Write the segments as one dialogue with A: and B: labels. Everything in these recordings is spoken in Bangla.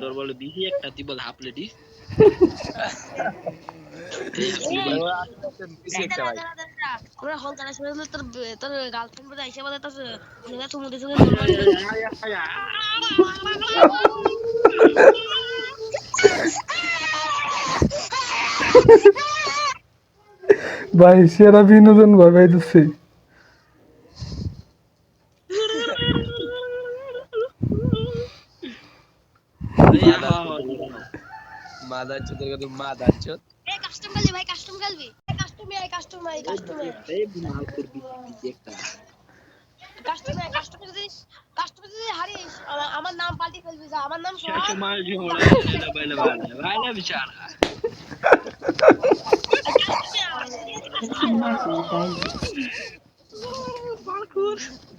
A: তোর বলে একটা তুই বল হাফ
B: ভাই
C: সেরা বিনোদন ভাই দিচ্ছে।
B: মাদার চোদের কথা মাদার চোদ।
D: এই কাস্টম গালি ভাই কাস্টম গালবি কাস্টম আই কাস্টম আই কাস্টম
A: এই। মাল করবি একটা।
D: কাস্টম আই যদি কাস্টম যদি হারিস আমার নাম পাল্টি ফেলবি যা আমার নাম সোহাগ
A: সময় ঝোড়া এটা বাইলে বাইলে বাইলে বিচারা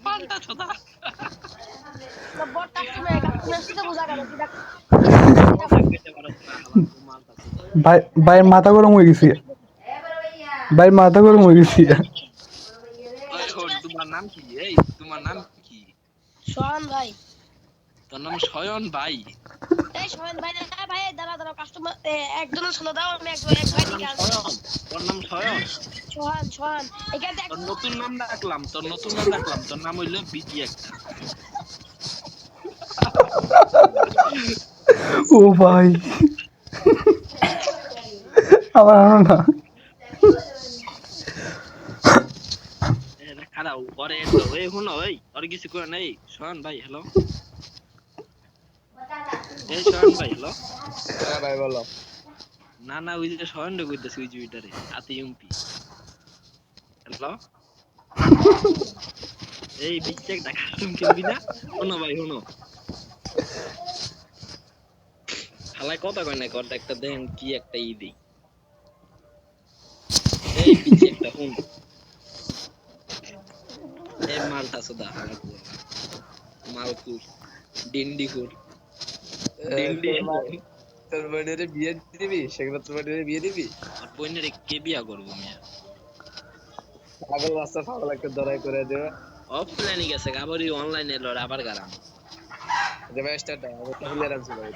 A: পাল্টা ছোদা
D: বড় কাস্টম আই কাস্টম আই সাথে বোঝা গেল কি দেখ
A: কেটে পারছ না হালা মালটা
C: ভাই ভাই মাথা গরম হয়ে গেছি। ভাই মাথা গরম হয়ে গেছি।
A: তোমার নাম কি? এই তোমার নাম কি?
D: সোহান ভাই।
A: তোর নাম শয়ন ভাই?
D: এই ভাই না ভাই দাঁড়া দাঁড়া কাস্টমার একজনের শুনে দাও আমি এক এক ভাই দিকে
A: তোর নাম শয়ন?
D: সোহান সোহান এখানে
A: তোর নতুন নাম রাখলাম তোর নতুন নাম রাখলাম তোর নাম হইল বিজি একটা।
C: ও ভাই। আমার আনো না।
A: খারাপ এই শুনো কিছু করে নাই। ভাই হ্যালো এই শয়ন ভাই হ্যালো
B: হ্যাঁ ভাই বলো।
A: না না ওই যে শয়ন রে কইতেছি ওই জুইটারে আতে ইউমপি হ্যালো এই বিচ্ছে একটা কাস্টম কিনবি না? শোনো ভাই শোনো। খালায় কথা কয় না কর একটা দেন কি একটা ই দেই। এই বিচ্ছে একটা হুন। এই মালটা সোদা মালকুর ডিন্ডিকুর ডিন্ডি
B: তোর বোনের বিয়ে দিবি? সেগুলো তোর বোনের বিয়ে দিবি?
A: আর বইনের কে বিয়া করব মিয়া?
B: পাগল রাস্তা পাগল একটা করে দেবে
A: অফলাইনে গেছে আবার অনলাইনে এলো আবার গারাম
B: যে ম্যাচটা আমি তাহলে রাখছি ভাই